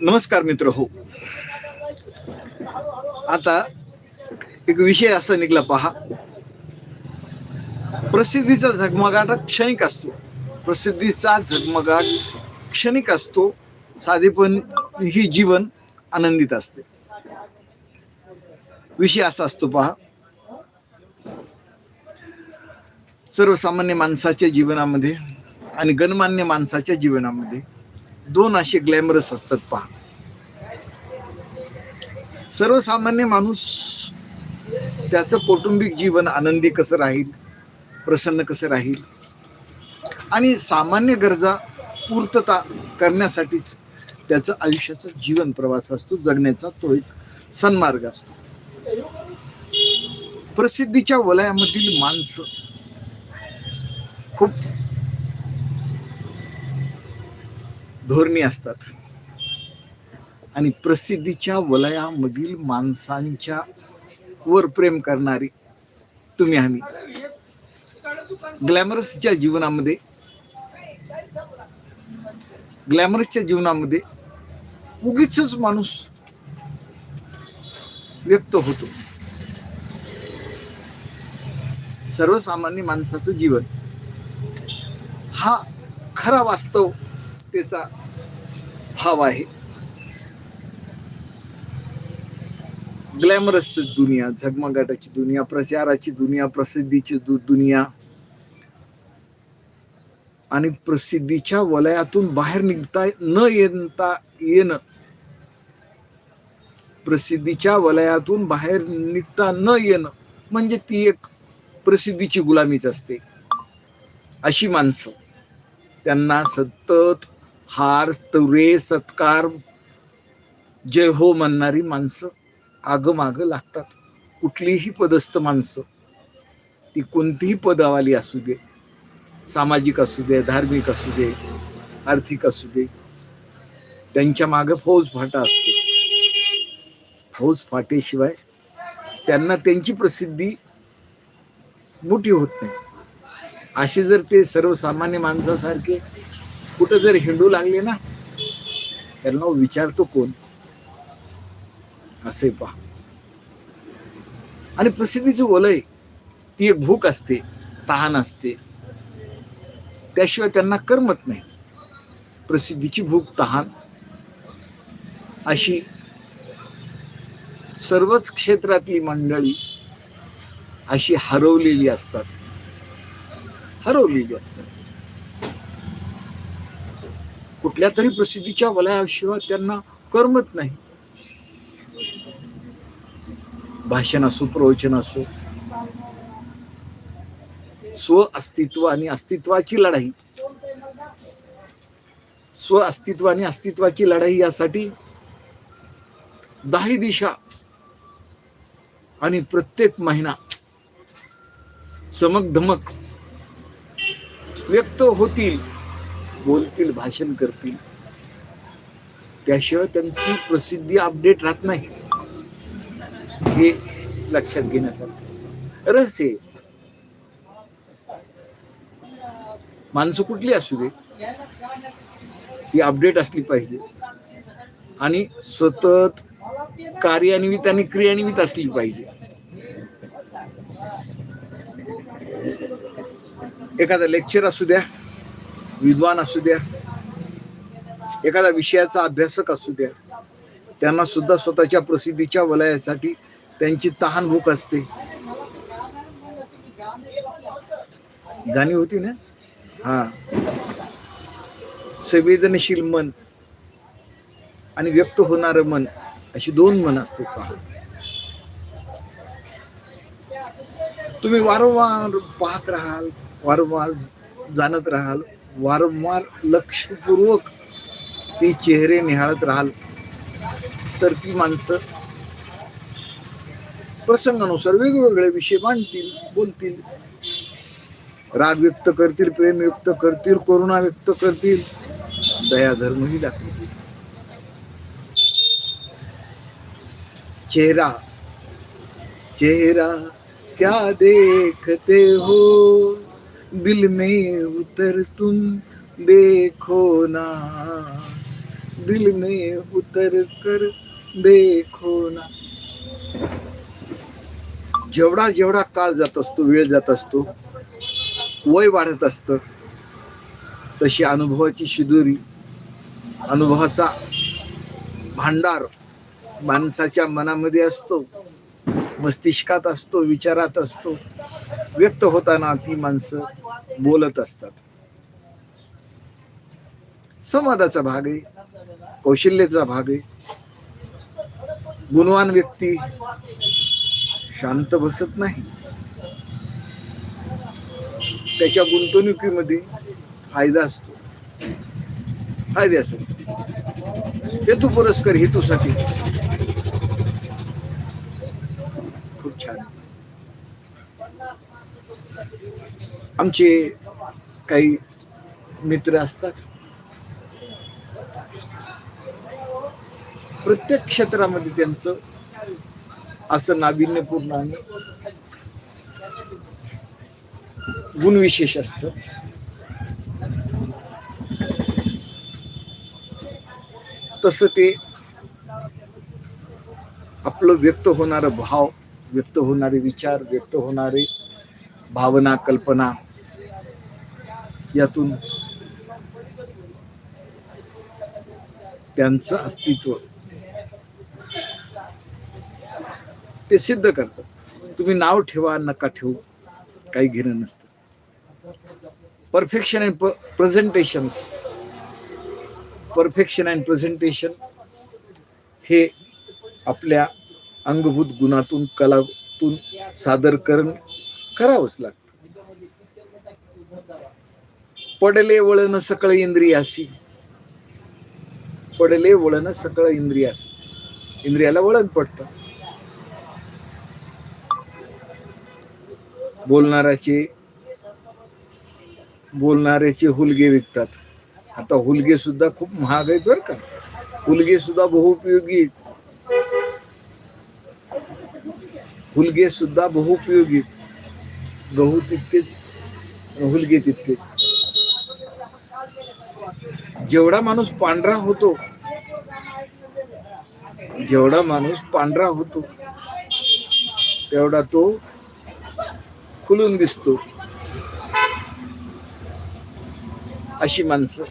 नमस्कार मित्र हो. आता एक विषय असा निघला पहा. प्रसिद्धीचा झगमगाट क्षणिक असतो. प्रसिद्धीचा झगमगाट क्षणिक असतो. साधेपण ही जीवन आनंदित असते. विषय असा असतो पहा. सर्वसामान्य माणसाच्या जीवनामध्ये आणि गणमान्य माणसाच्या जीवनामध्ये दोन असे ग्लॅमरस असतात पहा. सर्वसामान्य माणूस त्याचं कौटुंबिक जीवन आनंदी कसं राहील प्रसन्न कसं राहील? आणि सामान्य गरजा पूर्तता करण्यासाठीच त्याचं आयुष्याचा जीवन प्रवास असतो जगण्याचा तो एक सन्मार्ग असतो. प्रसिद्धीच्या वलयामधील माणसं खूप धोरणी असतात. आणि प्रसिद्धीच्या वलयामधील माणसांच्या वर प्रेम करणारी तुम्ही आम्ही ग्लॅमरसच्या जीवनामध्ये ग्लॅमरसच्या जीवनामध्ये उगीच माणूस व्यक्त होतो. सर्वसामान्य माणसाचं जीवन हा खरा वास्तव त्याचा भाव आहे. ग्लॅमरस दुनिया झगमगाटाची दुनिया प्रचाराची दुनिया प्रसिद्धीची दु- दुनिया. आणि प्रसिद्धीच्या वलयातून बाहेर निघता न येता येणं. प्रसिद्धीच्या वलयातून बाहेर निघता न येणं म्हणजे ती एक प्रसिद्धीची गुलामीच असते. अशी माणसं. त्यांना सतत हार तुरे सत्कार जय हो म्हणणारी माणसं आगमाग लागतात. कुठलीही पदस्थ माणसं ती कोणतीही पदावाली असू दे सामाजिक असू दे धार्मिक असू दे आर्थिक असू दे त्यांच्या मागे फौज फाटा असतो. फौज फाटेशिवाय त्यांना त्यांची प्रसिद्धी मोठी होत नाही. असे जर ते सर्वसामान्य माणसासारखे कुठं जर हिंडू लागले ना त्यांना विचारतो कोण? असे पहा. आणि प्रसिद्धीचं वलय ती एक भूक असते तहान असते. त्याशिवाय त्यांना करमत नाही. प्रसिद्धीची भूक तहान अशी सर्वच क्षेत्रातली मंडळी अशी हरवलेली असतात. हरवली जास्त कुठल्या तरी प्रसिद्धीच्या वलयाशिवाय त्यांना करमत नाही. भाषण असो प्रवचन असो स्व अस्तित्व आणि अस्तित्वाची लढाई. स्व अस्तित्व आणि अस्तित्वाची लढाई यासाठी दहा दिशा आणि प्रत्येक महिना चमक धमक व्यक्त होतील बोलतील भाषण करतील. त्याशिवाय त्यांची प्रसिद्धी अपडेट राहत नाही. हे लक्षात घेण्यासारखं रहस्य माणसं कुठली असू दे ती अपडेट असली पाहिजे. आणि सतत कार्यान्वित आणि क्रियान्वित असली पाहिजे. एखादा लेक्चर असू द्या विद्वान असू द्या एखादा विषयाचा अभ्यासक असू द्या त्यांना सुद्धा स्वतःच्या प्रसिद्धीच्या वलयासाठी त्यांची तहान भूक असते. जाणीव होती ना? हा. संवेदनशील मन आणि व्यक्त होणारं मन अशी दोन मन असते पहा. तुम्ही वारंवार पाहत राहाल वारंवार जाणत राहाल वारंवार लक्षपूर्वक ती चेहरे निहाळत राहाल. तर ती माणसं प्रसंगानुसार वेगवेगळे विषय मांडतील बोलतील. राग व्यक्त करतील प्रेम व्यक्त करतील करुणा व्यक्त करतील. दया धर्मही दाखवतील. चेहरा चेहरा क्या देखते हो? दिल में उतर तुम देखो ना। दिल में उतर कर देखो ना। जेवढा जेवढा काळ जात असतो वेळ जात असतो वय वाढत असतं तशी अनुभवाची शिदोरी अनुभवाचा भांडार माणसाच्या मनामध्ये असतो मस्तिष्कात असतो विचारात असतो व्यक्त होताना ती माणसं बोलत असतात. संवादाचा भाग आहे कौशल्याचा भाग आहे. गुणवान व्यक्ती शांत बसत नाही. त्याच्या गुंतवणुकीमध्ये फायदा असतो. फायद्यासाठी हेतू पुरस्कार हेतूसाठी. खूप छान. आमचे काही मित्र असतात. प्रत्येक क्षेत्रामध्ये त्यांचं असं नाविन्यपूर्ण आणि गुणविशेष असत. तस ते आपलं व्यक्त होणारं भाव व्यक्त होणारे विचार व्यक्त होणारे भावना कल्पना यातून त्यांचं अस्तित्व ते सिद्ध करतात. तुम्ही नाव ठेवा नका ठेवू काही घेणं नसतं. Perfection and presentations perfection and presentation हे आपल्या अंगभूत गुणातून कलातून सादरकरण करावंच लागतं. पडले वळण सकळ इंद्रियासी पडले वळण सकळ इंद्रियासी इंद्रियाला वळण पडतं. बोलणाऱ्याचे बोलणाऱ्याचे हुलगे विकतात. आता हुलगे सुद्धा खूप महाग आहेत बरं का. हुलगे सुद्धा बहुपयोगी आहेत. हुलगे सुद्धा बहुपयोगी गहू तितकेच हुलगे तितकेच. जेवढा माणूस पांढरा होतो जेवढा माणूस पांढरा होतो तेवढा तो खुलून दिसतो. अशी माणसं.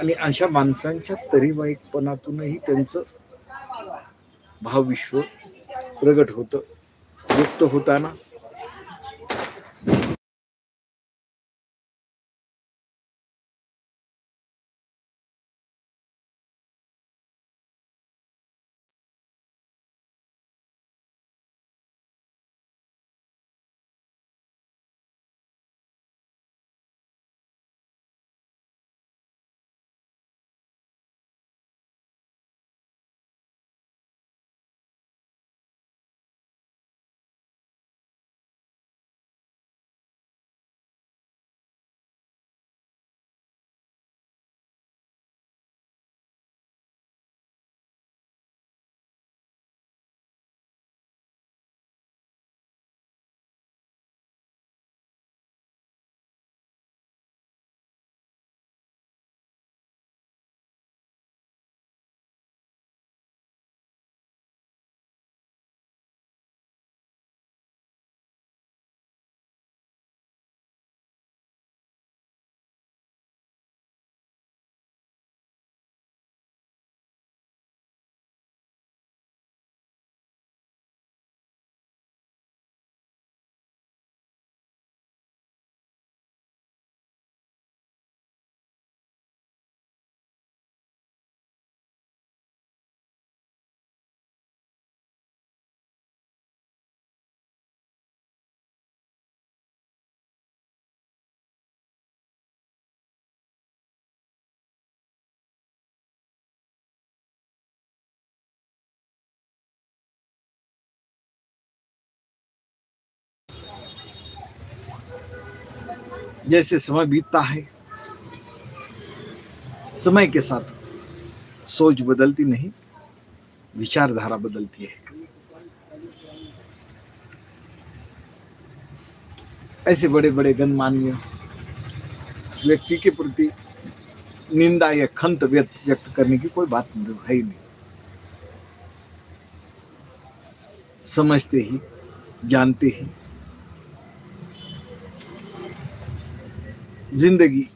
आणि अशा माणसांच्या तरीवाईकपणातूनही त्यांचं भावविश्व प्रगट होतं व्यक्त होताना. जैसे समय बीतता है, समय के साथ सोच बदलती नहीं, विचारधारा बदलती है। ऐसे बड़े बड़े गणमान्य व्यक्ति के प्रति निंदा या खंत व्यक्त व्यक्त करने की कोई बात है ही नहीं। समझते ही, जानते ही ज़िंदगी।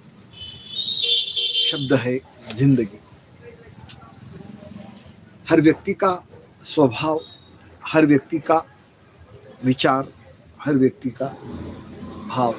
शब्द है ज़िंदगी। हर व्यक्ति का स्वभाव, हर व्यक्ति का विचार, हर व्यक्ति का भाव।